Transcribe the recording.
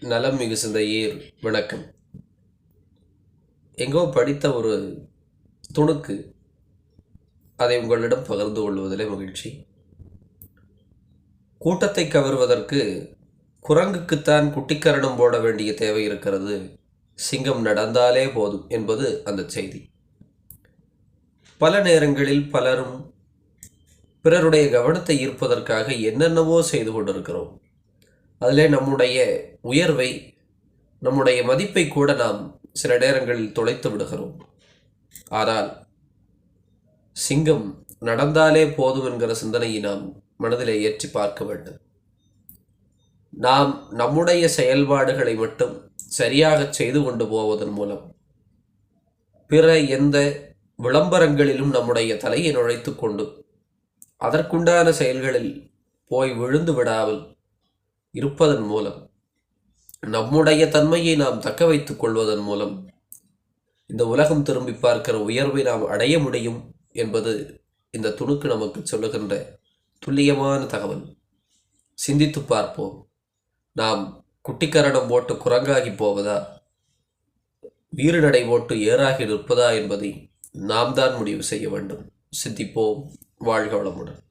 நலம் மிகு சிந்தையீர் வணக்கம். எங்கோ படித்த ஒரு துணுக்கு அதை உங்களிடம் பகிர்ந்து கொள்வதிலே மகிழ்ச்சி. கூட்டத்தை கவர்வதற்கு குரங்குக்குத்தான் குட்டிக்கரணம் போட வேண்டிய தேவை இருக்கிறது. சிங்கம் நடந்தாலே போதும் என்பது அந்த செய்தி. பல நேரங்களில் பலரும் பிறருடைய கவனத்தை ஈர்ப்பதற்காக என்னென்னவோ செய்து கொண்டிருக்கிறோம். அதிலே நம்முடைய உயர்வை நம்முடைய மதிப்பை கூட நாம் சில நேரங்களில் தொலைத்து விடுகிறோம். ஆனால் சிங்கம் நடந்தாலே போதும் என்கிற சிந்தனையை நாம் மனதிலே ஏற்றி பார்க்க வேண்டும். நாம் நம்முடைய செயல்பாடுகளை மட்டும் சரியாக செய்து கொண்டு போவதன் மூலம் பிற எந்த விளம்பரங்களிலும் நம்முடைய தலையை நுழைத்து கொண்டு அதற்குண்டான செயல்களில் போய் விழுந்து விடாமல் இருப்பதன் மூலம் நம்முடைய தன்மையை நாம் தக்க வைத்துக் கொள்வதன் மூலம் இந்த உலகம் திரும்பி பார்க்கிற உயர்வை நாம் அடைய முடியும் என்பது இந்த துணுக்கு நமக்கு சொல்லுகின்ற துல்லியமான தகவல். சிந்தித்து பார்ப்போம். நாம் குட்டிக்கரணம் போட்டு குரங்காகி போவதா? வீறுநடை போட்டு ஏறாகி நிற்பதா என்பதை நாம் தான் முடிவு செய்ய வேண்டும். சிந்திப்போம். வாழ்க வளமுடன்.